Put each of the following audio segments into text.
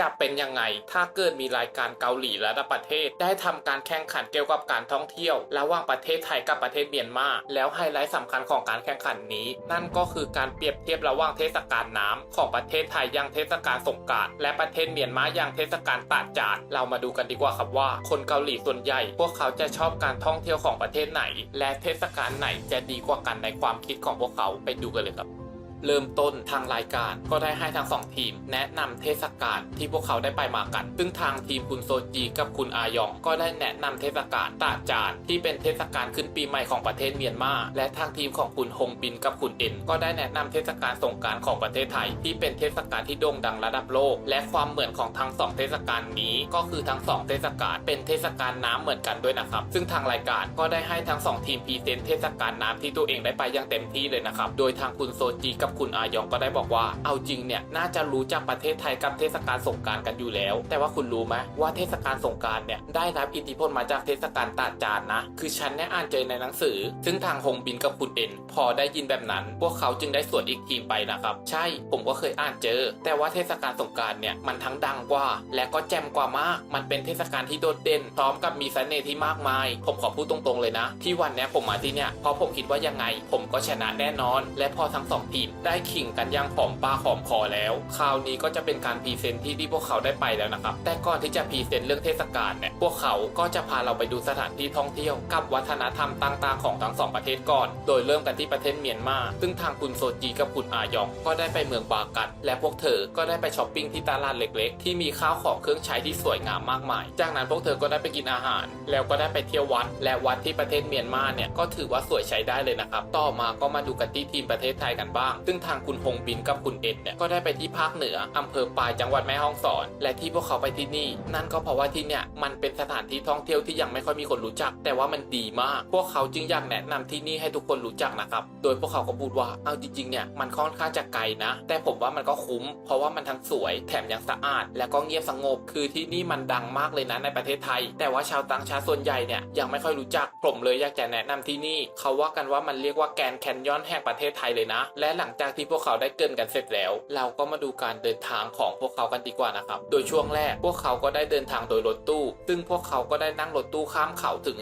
จะเป็นยังไง ถ้าเกิดมีรายการเกาหลีระดับประเทศ ได้ทำการแข่งขันเกี่ยวกับการท่องเที่ยว ระหว่างประเทศไทยกับประเทศเมียนมาแล้วไฮไลท์สำคัญของการแข่งขันนี้ นั่นก็คือการเปรียบเทียบระหว่างเทศกาลน้ำของประเทศไทยยังเทศกาลสงกรานต์และประเทศเมียนมายังเทศกาลตาจาดเรามาดูกันดีกว่าครับว่า คนเกาหลีส่วนใหญ่ พวกเขาจะชอบการท่องเที่ยวของประเทศไหน และเทศกาลไหนจะดีกว่ากันในความคิดของพวกเขาไปดูกันเลยครับ เริ่มต้นทางรายการ ก็ได้ให้ทั้งสองทีม แนะนำเทศกาลที่พวกเขาได้ไปมากัน ซึ่งทางทีมคุณโซจีกับคุณอายอง ก็ได้แนะนำเทศกาลตาจานที่เป็นเทศกาลขึ้นปีใหม่ของประเทศเมียนมาและทางทีมของคุณฮงบินกับคุณเอ็นก็ได้แนะนำเทศกาลสงกรารของประเทศไทย ที่เป็นเทศกาลที่โด่งดังระดับโลก และความเหมือนของทั้งสองเทศกาลนี้ ก็คือทั้งสองเทศกาลเป็นเทศกาลน้ำเหมือนกันด้วยนะครับ ซึ่งทางรายการก็ได้ให้ทั้งสองทีมพรีเซนต์เทศกาลน้ำที่ตัวเองได้ไปอย่างเต็มที่เลยนะครับ โดยทางคุณโซจีกับคุณอายองก็ได้บอกว่า เอาจริงเนี่ยน่าจะรู้จักประเทศไทยกับเทศกาลสงการกันอยู่แล้ว แต่ว่าคุณรู้ไหมว่าเทศกาลสงการเนี่ยได้รับอิทธิพลมาจากเทศกาลตาจานนะ คือฉันเนี่ยอ่านเจอในหนังสือ ซึ่งทางฮงบินกับคุณเอ็นพอได้ยินแบบนั้น พวกเขาจึงได้สวนอีกทีมไปนะครับ ใช่ผมก็เคยอ่านเจอ แต่ว่าเทศกาลสงการเนี่ยมันทั้งดังกว่า และก็แจ่มกว่ามาก มันเป็นเทศกาลที่โดดเด่นพร้อมกับมีเสน่ห์ที่มากมาย ผมขอพูดตรงๆเลยนะ ที่วันนี้ผมมาที่เนี่ยเพราะผมคิดว่ายังไง ผมก็ชนะแน่นอน และพอทั้งสองทีมได้ขิงกันอย่างหอมปากหอมคอแล้ว คราวนี้ก็จะเป็นการพรีเซนต์ที่ที่พวกเขาได้ไปแล้วนะครับ แต่ก่อนที่จะพรีเซนต์เรื่องเทศกาลเนี่ย พวกเขาก็จะพาเราไปดูสถานที่ท่องเที่ยวกับวัฒนธรรมต่างๆของทั้งสองประเทศก่อน โดยเริ่มกันที่ประเทศเมียนมา ซึ่งทางคุณโซจีกับคุณอายอง ก็ได้ไปเมืองบากัด และพวกเธอก็ได้ไปช้อปปิ้งที่ตลาดเล็ก ๆ ที่มีข้าวของเครื่องใช้ที่สวยงามมากมาย จากนั้นพวกเธอก็ได้ไปกินอาหาร แล้วก็ได้ไปเที่ยววัด และวัดที่ประเทศเมียนมาเนี่ยก็ถือว่าสวยใช้ได้เลยนะครับ ต่อมาก็มาดูกันที่ทีมประเทศไทยกันบ้างซึ่งทางคุณฮงบินกับคุณเอ็ดเนี่ยก็ได้ไปที่ภาคเหนืออำเภอปายจังหวัดแม่ฮ่องสอน และที่พวกเขาไปที่นี่ นั่นก็เพราะว่าที่เนี่ยมันเป็นสถานที่ท่องเที่ยวที่ยังไม่ค่อยมีคนรู้จัก แต่ว่ามันดีมาก พวกเขาจึงอยากแนะนำที่นี่ให้ทุกคนรู้จักนะครับ โดยพวกเขาก็พูดว่าเอาจริงๆเนี่ยมันค่อนข้างจะไกลนะ แต่ผมว่ามันก็คุ้ม เพราะว่ามันทั้งสวย แถมยังสะอาด และก็เงียบสงบ คือที่นี่มันดังมากเลยนะในประเทศไทย แต่ว่าชาวต่างชาติส่วนใหญ่เนี่ยยังไม่ค่อยรู้จัก ผมเลยอยากจะแนะนำที่นี่ เขาว่ากันว่ามันเรียกว่าแกนแคนยอนแห่งประเทศไทยเลยนะ และหลังจากที่พวกเขาได้เกินกันเสร็จแล้ว เราก็มาดูการเดินทางของพวกเขากันดีกว่านะครับ โดยช่วงแรกพวกเขาก็ได้เดินทางโดยรถตู้ ซึ่งพวกเขาก็ได้นั่งรถตู้ข้ามเขาถึง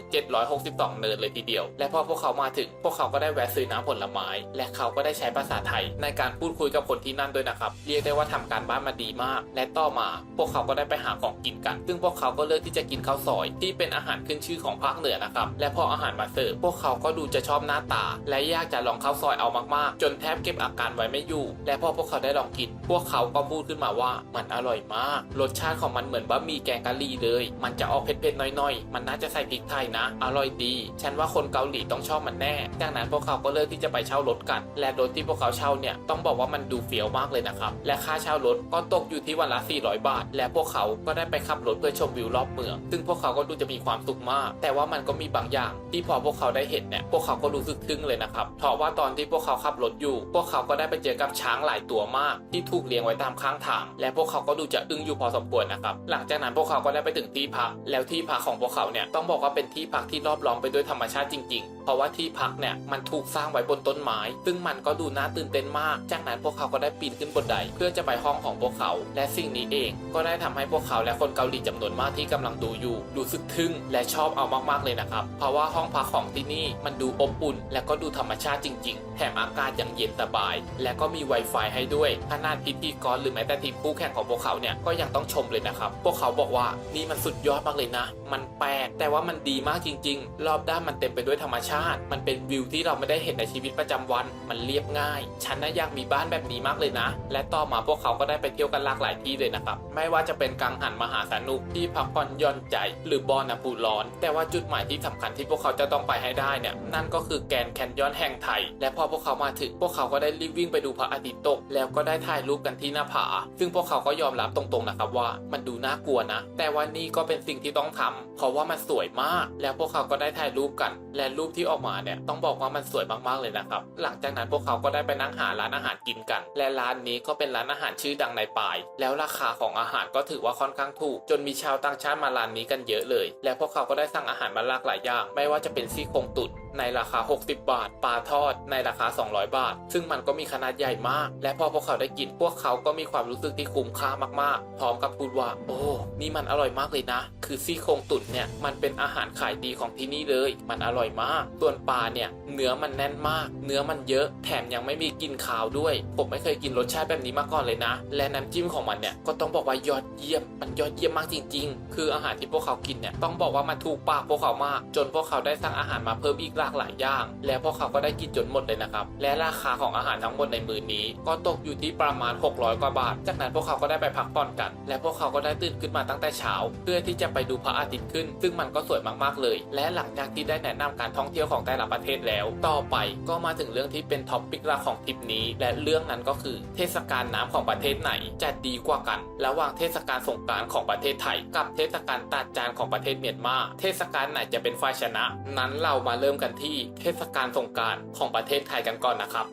762 เนินเลยทีเดียว และพอพวกเขามาถึง พวกเขาก็ได้แวะซื้อน้ำผลไม้ และเขาก็ได้ใช้ภาษาไทย ในการพูดคุยกับคนที่นั่นด้วยนะครับ เรียกได้ว่าทำการบ้านมาดีมาก และต่อมา พวกเขาก็ได้ไปหาของกินกัน ซึ่งพวกเขาก็เลือกที่จะกินข้าวซอย ที่เป็นอาหารขึ้นชื่อของภาคเหนือนะครับ และพออาหารมาเสิร์ฟพวกเขาก็ดูจะชอบหน้าตา และอยากจะลองข้าวซอยเอามากๆ จนแทบเก็บอาการไว้ไม่อยู่ และพอพวกเขาได้ลองกิน พวกเขาก็พูดขึ้นมาว่ามันอร่อยมาก รสชาติของมันเหมือนบะหมี่แกงกะหรี่เลย มันจะออกเผ็ดๆน้อยๆ มันน่าจะใส่พริกไทยนะ อร่อยดี ฉันว่าคนเกาหลีต้องชอบมันแน่ จากนั้นพวกเขาก็เลือกที่จะไปเช่ารถกัน และรถที่พวกเขาเช่าเนี่ยต้องบอกว่ามันดูเฟี้ยวมากเลยนะครับ และค่าเช่ารถก็ตกอยู่ที่วันละ 400 บาท และพวกเขาก็ได้ไปขับรถเพื่อชมวิวรอบเมือง ซึ่งพวกเขาก็ดูจะมีความสุขมาก แต่ว่ามันก็มีบางอย่าง ที่พอพวกเขาได้เห็นเนี่ย พวกเขาก็รู้สึกทึ่งเลยนะครับ เพราะว่าตอนที่พวกเขาขับรถอยู่ พวกเขาก็ได้ไปเจอกับช้างหลายตัวมาก ที่ถูกเลี้ยงไว้ตามข้างทาง และพวกเขาก็ดูจะอึ้งอยู่พอสมควรนะครับ หลังจากนั้นพวกเขาก็ได้ไปถึงที่พัก แล้วที่พักของพวกเขาเนี่ยต้องบอกว่าเป็นที่พักที่รอบล้อมไปด้วยธรรมชาติจริงๆ เพราะว่าที่พักเนี่ยมันถูกสร้างไว้บนต้นไม้ ซึ่งมันก็ดูน่าตื่นเต้นมาก จากนั้นพวกเขาก็ได้ปีนขึ้นบนไดเพื่อจะไปห้องของพวกเขา และสิ่งนี้เองก็ได้ทำให้พวกเขาและคนเกาหลีจำนวนมากที่กำลังดูอยู่รู้สึกทึ่งและชอบเอามากๆเลยนะครับ เพราะว่าห้องพักของที่นี่มันดูอบอุ่น และก็ดูธรรมชาติจริง ๆ แถมอากาศยังเย็นสบาย และก็มี Wi-Fi ให้ด้วยขนาดพิธีกรหรือแม้แต่ทีมคู่แข่งของพวกเขาเนี่ยก็ยังต้องชมเลยนะครับ พวกเขาบอกว่านี่มันสุดยอดมากเลยนะ มันแปลกแต่ว่ามันดีมากจริง ๆ รอบด้านมันเต็มไปด้วยธรรมชาติมันเป็นวิวที่เราไม่ได้เห็นในชีวิตประจำวัน มันเรียบง่าย ฉันน่ะอยากมีบ้านแบบนี้มากเลยนะ และต่อมาพวกเขาก็ได้ไปเที่ยวกันหลากหลายที่เลยนะครับ ไม่ว่าจะเป็นกังหันมหาสนุกที่พักผ่อนย่อนใจ หรือบอนาปูร้อน แต่ว่าจุดหมายที่สำคัญที่พวกเขาจะต้องไปให้ได้เนี่ย นั่นก็คือแกนแคนยอนแห่งไทย และพอพวกเขามาถึง พวกเขาก็ได้รีบวิ่งไปดูพระอาทิตย์ตก แล้วก็ได้ถ่ายรูปกันที่หน้าผา ซึ่งพวกเขาก็ยอมรับตรงๆนะครับว่า มันดูน่ากลัวนะ แต่ว่านี่ก็เป็นสิ่งที่ต้องทำเพราะว่ามันสวยมาก แล้วพวกเขาก็ได้ถ่ายรูปกัน และรูปที่ออกมาเนี่ยต้องบอกว่ามันสวยมากๆเลยนะครับ หลังจากนั้นพวกเขาก็ได้ไปนั่งหาร้านอาหารกินกัน และร้านนี้ก็เป็นร้านอาหารชื่อดังในปาย แล้วราคาของอาหารก็ถือว่าค่อนข้างถูก จนมีชาวต่างชาติมาร้านนี้กันเยอะเลย และพวกเขาก็ได้สั่งอาหารมาหลากหลายอย่าง ไม่ว่าจะเป็นซี่โครงตุ๋น ในราคา 60 บาท ปลาทอดในราคา 200 บาท ซึ่งมันก็มีขนาดใหญ่มาก และพอพวกเขาได้กินพวกเขาก็มีความรู้สึกที่คุ้มค่ามากๆ พร้อมกับพูดว่า โอ้ นี่มันอร่อยมากเลยนะ คือซี่โครงตุ๋นเนี่ยมันเป็นอาหารขายดีของที่นี่เลย มันอร่อยมาก ส่วนปลาเนี่ยเนื้อมันแน่นมาก เนื้อมันเยอะ แถมยังไม่มีกลิ่นคาวด้วย ผมไม่เคยกินรสชาติแบบนี้มาก่อนเลยนะ และน้ำจิ้มของมันเนี่ยก็ต้องบอกว่ายอดเยี่ยม มันยอดเยี่ยมมากจริง ๆ คืออาหารที่พวกเขากินเนี่ยต้องบอกว่ามันถูกปากพวกเขามาก จนพวกเขาได้สั่งอาหารมาเพิ่มอีกหลากหลายอย่าง และพวกเขาก็ได้กินจนหมดเลยนะครับ และราคาของอาหารทั้งหมดในมื้อนี้ ก็ตกอยู่ที่ประมาณ 600 กว่าบาท จากนั้นพวกเขาก็ได้ไปพักผ่อนกัน และพวกเขาก็ได้ตื่นขึ้นมาตั้งแต่เช้า เพื่อที่จะไปดูพระอาทิตย์ขึ้น ซึ่งมันก็สวยมากๆเลย และหลังจากที่ได้แนะนำการท่องเที่ยวของแต่ละประเทศแล้ว ต่อไปก็มาถึงเรื่องที่เป็นท็อปปิกหลักของทริปนี้ และเรื่องนั้นก็คือ เทศกาลน้ำของประเทศไหนจะดีกว่ากัน ระหว่างเทศกาลสงกรานต์ของประเทศไทย กับเทศกาลตาดจานของประเทศเมียนมา เทศกาลไหนจะเป็นฝ่ายชนะ นั้นเรามาเริ่มกันที่เทศกาลสงกรานต์ของประเทศไทยกันก่อนนะครับ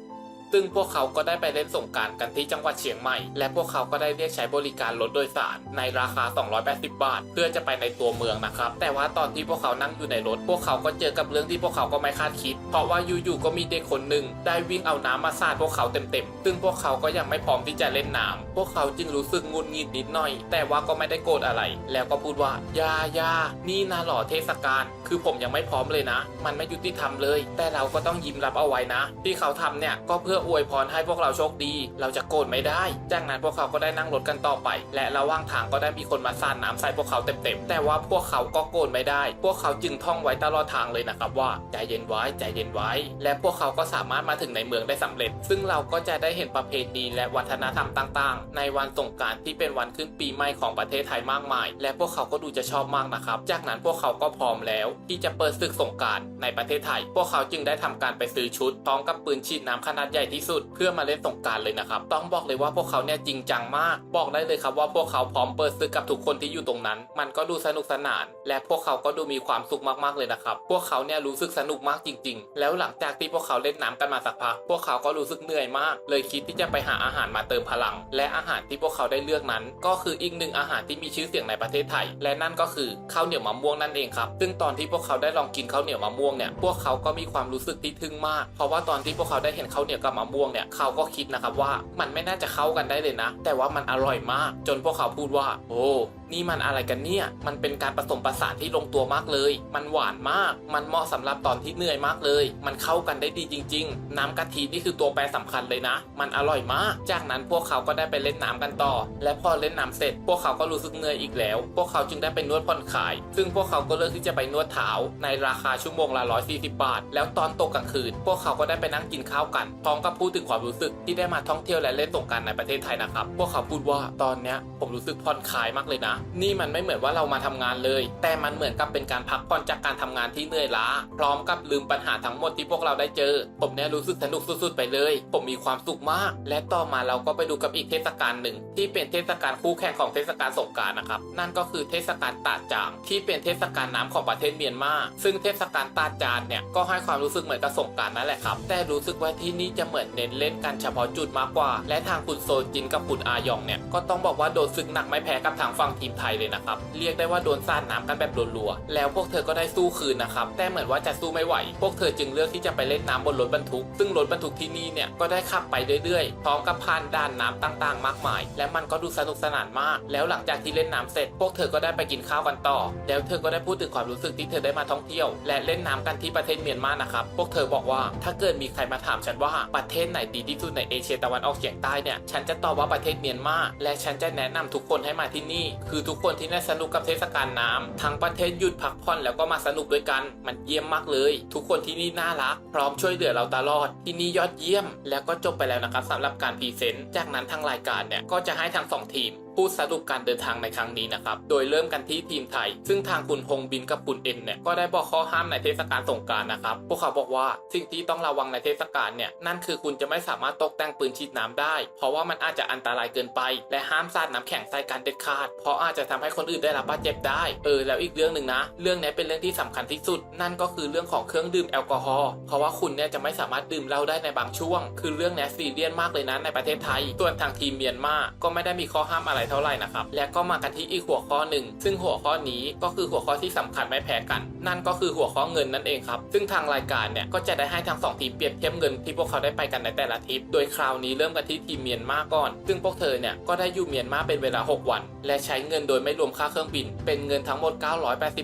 ซึ่งพวกเขาก็ได้ไปเล่นสงการกันที่จังหวัดเชียงใหม่ และพวกเขาก็ได้เรียกใช้บริการรถโดยสารในราคา 280 บาท เพื่อจะไปในตัวเมืองนะครับ แต่ว่าตอนที่พวกเขานั่งอยู่ในรถ พวกเขาก็เจอกับเรื่องที่พวกเขาก็ไม่คาดคิด เพราะว่าอยู่ๆก็มีเด็กคนหนึ่งได้วิ่งเอาน้ำมาสาดพวกเขาเต็มๆ ซึ่งพวกเขาก็ยังไม่พร้อมที่จะเล่นน้ำพวกเขาจึงรู้สึกงุนงิดนิดหน่อย แต่ว่าก็ไม่ได้โกรธอะไร แล้วก็พูดว่าอยายานี่นะหล่อเทศกาล คือผมยังไม่พร้อมเลยนะ มันไม่ยุติธรรมเลย แต่เราก็ต้องยิ้มรับเอาไว้นะ ที่เขาทำเนี่ยก็เพื่ออวยพรให้พวกเราโชคดี เราจะโกรธไม่ได้ จากนั้นพวกเขาก็ได้นั่งรถกันต่อไป และระหว่างทางก็ได้มีคนมาสาดน้ำใส่พวกเขาเต็มๆ แต่ว่าพวกเขาก็โกรธไม่ได้ พวกเขาจึงท่องไว้ตลอดทางเลยนะครับว่าใจเย็นไว้ใจเย็นไว้ และพวกเขาก็สามารถมาถึงในเมืองได้สำเร็จ ซึ่งเราก็จะได้เห็นประเพณีและวัฒนธรรมต่างๆ ในวันสงการที่เป็นวันขึ้นปีใหม่ของประเทศไทยมากมาย และพวกเขาก็ดูจะชอบมากนะครับ จากนั้นพวกเขาก็พร้อมแล้ว ที่จะเปิดศึกสงการในประเทศไทย พวกเขาจึงได้ทำการไปซื้อชุดพร้อมกับปืนฉีดน้ำขนาดใหญ่ที่สุดเพื่อมาเล่นสงการเลยนะครับ ต้องบอกเลยว่าพวกเขาเนี่ยจริงจังมาก บอกได้เลยครับว่าพวกเขาพร้อมเปิดศึกกับทุกคนที่อยู่ตรงนั้น มันก็ดูสนุกสนาน และพวกเขาก็ดูมีความสุขมากๆเลยนะครับ พวกเขาเนี่ยรู้สึกสนุกมากจริง ๆ แล้วหลังจากที่พวกเขาเล่นน้ำกันมาสักพัก พวกเขาก็รู้สึกเหนื่อยมาก เลยคิดที่จะไปหาอาหารมาเติมพลัง และอาหารที่พวกเขาได้เลือกนั้น ก็คืออีกหนึ่งอาหารที่มีชื่อเสียงในประเทศไทย และนั่นก็คือข้าวเหนียวมะม่วงนั่นเองครับ ซึ่งตอนที่พวกเขาได้ลองกินข้าวเหนียวมะม่วงเนี่ย พวกเขาก็มีความรู้สึกที่ทึ่งมาก เพราะว่าตอนที่พวกเขาได้เห็นข้าวเหนียวกับมะม่วงเนี่ยเขาก็คิดนะครับว่ามันไม่น่าจะเข้ากันได้เลยนะ แต่ว่ามันอร่อยมาก จนพวกเขาพูดว่า โอ้นี่มันอะไรกันเนี่ย มันเป็นการผสมผสานที่ลงตัวมากเลย มันหวานมาก มันเหมาะสำหรับตอนที่เหนื่อยมากเลย มันเข้ากันได้ดีจริง ๆ น้ำกะทินี่คือตัวแปรสำคัญเลยนะ มันอร่อยมาก จากนั้นพวกเขาก็ได้ไปเล่นน้ำกันต่อ และพอเล่นน้ำเสร็จ พวกเขาก็รู้สึกเหนื่อยอีกแล้ว พวกเขาจึงได้ไปนวดผ่อนคลาย ซึ่งพวกเขาก็เลือกที่จะไปนวดเท้าในราคาชั่วโมงละ140 บาท แล้วตอนตกกลางคืน พวกเขาก็ได้ไปนั่งกินข้าวกัน พร้อมกับพูดถึงความรู้สึกที่ได้มาท่องเที่ยวและเล่นสงการในประเทศไทยนะครับ พวกเขาพูดว่าตอนเนี้ยผมรู้สึกผ่อนคลายมากเลยนะนี่มันไม่เหมือนว่าเรามาทำงานเลย แต่มันเหมือนกับเป็นการพักผ่อนจากการทำงานที่เหนื่อยล้า พร้อมกับลืมปัญหาทั้งหมดที่พวกเราได้เจอ ผมเนี่ยรู้สึกสนุกสุดๆไปเลย ผมมีความสุขมาก และต่อมาเราก็ไปดูกับอีกเทศกาลหนึ่ง ที่เป็นเทศกาลคู่แข่งของเทศกาลสงการนะครับ นั่นก็คือเทศกาลตาจางที่เป็นเทศกาลน้ำของประเทศเมียนมา ซึ่งเทศกาลตาจานเนี่ยก็ให้ความรู้สึกเหมือนกับสงการนั่นแหละครับ แต่รู้สึกว่าที่นี่จะเหมือนเน้นเล่นกันเฉพาะจุดมากกว่า และทางคุณโซจินกับคุณอายองเนี่ยก็ต้องบอกว่าโดนศึกหนักไม่แพ้กับทางฝั่งทมไทยเลยนะครับ เรียกได้ว่าโดนสาดน้ำกันแบบรัวๆ แล้วพวกเธอก็ได้สู้คืนนะครับ แต่เหมือนว่าจะสู้ไม่ไหว พวกเธอจึงเลือกที่จะไปเล่นน้ำบนรถบรรทุก ซึ่งรถบรรทุกที่นี่เนี่ยก็ได้ขับไปเรื่อยๆ พร้อมกับผ่านด่านน้ำต่างๆ มากมาย และมันก็ดูสนุกสนานมาก แล้วหลังจากที่เล่นน้ำเสร็จ พวกเธอก็ได้ไปกินข้าวกันต่อ แล้วเธอก็ได้พูดถึงความรู้สึกที่เธอได้มาท่องเที่ยว และเล่นน้ำกันที่ประเทศเมียนมานะครับ พวกเธอบอกว่าถ้าเกิดมีใครมาถามฉันว่าประเทศไหนดีที่สุดในเอเชียตะวันออกเฉียงใต้เนี่ย ฉันจะตอบว่าประเทศเมียนมา และฉันจะแนะนำทุกคนให้มาที่นี่คืคือทุกคนที่ได้สนุกกับเทศกาลน้ำทั้งประเทศหยุดพักผ่อนแล้วก็มาสนุกด้วยกัน มันเยี่ยมมากเลย ทุกคนที่นี่น่ารัก พร้อมช่วยเหลือเราตลอด ที่นี่ยอดเยี่ยม แล้วก็จบไปแล้วนะครับสำหรับการพรีเซนต์จากนั้นทางรายการเนี่ยก็จะให้ทั้งสองทีม พูดสรุปการเดินทางในครั้งนี้นะครับ โดยเริ่มกันที่ทีมไทย ซึ่งทางคุณฮงบินกับคุณเอ็นเนี่ยก็ได้บอกข้อห้ามในเทศกาลสงกรารนะครับ พวกเขาบอกว่าสิ่งที่ต้องระวังในเทศกาลเนี่ยนั่นคือคุณจะไม่สามารถตกแต่งปืนฉีดน้ำได้ เพราะว่ามันอาจจะอันตรายเกินไป และห้ามสาดน้ำแข็งใส่กันเด็ดขาด เพราะอาจจะทำให้คนอื่นได้รับบาดเจ็บได้ เออแล้วอีกเรื่องหนึ่งนะ เรื่องนี้เป็นเรื่องที่สำคัญที่สุด นั่นก็คือเรื่องของเครื่องดื่มแอลกอฮอล์ เพราะว่าคุณเนี่ยจะไม่สามารถดื่มเหล้าได้ในบางช่วง คือเรื่องนี้ซีเรียสมากเลยนะในประเทศไทย ส่วนทางทีมเมียนมา ก็ไม่ได้มีข้อห้ามอะไรเท่าไหร่นะครับ และก็มากันที่อีกหัวข้อหนึ่ง ซึ่งหัวข้อนี้ก็คือหัวข้อที่สำคัญไม่แพ้กัน นั่นก็คือหัวข้อเงินนั่นเองครับ ซึ่งทางรายการเนี่ยก็จะได้ให้ทั้งสองทีมเปรียบเทียบเงินที่พวกเขาได้ไปกันในแต่ละทริป โดยคราวนี้เริ่มกันที่ทีมเมียนมาก่อน ซึ่งพวกเธอเนี่ยก็ได้อยู่เมียนมาเป็นเวลา 6 วัน และใช้เงินโดยไม่รวมค่าเครื่องบิน เป็นเงินทั้งหมด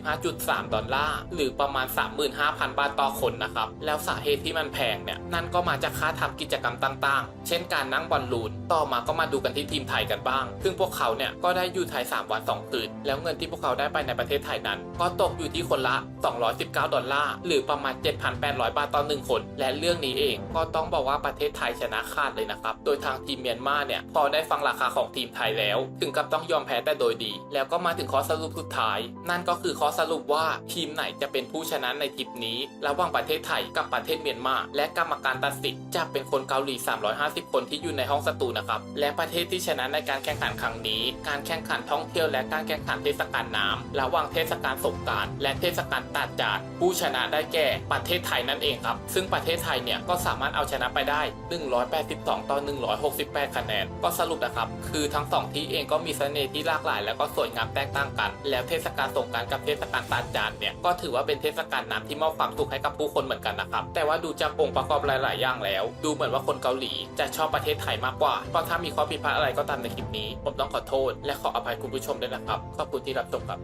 985.3 ดอลลาร์ หรือประมาณ 35,000 บาทต่อคนนะครับ แล้วสาเหตุที่มันแพงเนี่ย นั่นก็มาจากค่าทำกิจกรรมต่าง ๆ เช่นการนั่งบอลลูน ต่อมาก็มาดูกันที่ทีมไทยกันบ้าง ซึ่งพวกเขาเนี่ยก็ได้อยู่ไทย 3 วัน 2 คืน แล้วเงินที่พวกเขาได้ไปในประเทศไทยนั้น ก็ตกอยู่ที่คนละ 219 ดอลลาร์ หรือประมาณ 7,800 บาทต่อ1คน และเรื่องนี้เองก็ต้องบอกว่าประเทศไทยชนะขาดเลยนะครับ โดยทางทีมเมียนมาเนี่ยพอได้ฟังราคาของทีมไทยแล้ว ถึงกับต้องยอมแพ้แต่โดยดี แล้วก็มาถึงข้อสรุปสุดท้าย นั่นก็คือข้อสรุปว่าทีมไหนจะเป็นผู้ชนะในทริปนี้ ระหว่างประเทศไทยกับประเทศเมียนมา และกรรมการตัดสินจะเป็นคนเกาหลี 350 คนที่อยู่ในห้องสตูนะครับ และประเทศที่ชนะในการแข่งขันครั้งนี้ การแข่งขันท่องเที่ยวและการแข่งขันเทศกาลน้ำระหว่างเทศกาลสงกรารและเทศกาลตาดจาดผู้ชนะได้แก่ประเทศไทยนั่นเองครับ ซึ่งประเทศไทยเนี่ยก็สามารถเอาชนะไปได้ 182 ต่อ 168 คะแนน ก็สรุปนะครับ คือทั้งสองที่เองก็มีเสน่ห์ที่หลากหลาย แล้วก็สวยงามแตกต่างกัน แล้วเทศกาลสงกรารกับเทศกาลตาดจาดเนี่ยก็ถือว่าเป็นเทศกาลน้ำที่มอบความสุขให้กับผู้คนเหมือนกันนะครับ แต่ว่าดูจากองค์ประกอบหลาย ๆ อย่างแล้ว ดูเหมือนว่าคนเกาหลีจะชอบประเทศไทยมากกว่า เพราะถ้ามีข้อผิดพลาดอะไรก็ตามในคลิปนี้ ผมต้องขอโทษ และขออภัยคุณผู้ชมด้วยนะครับ ขอบคุณที่รับชมครับ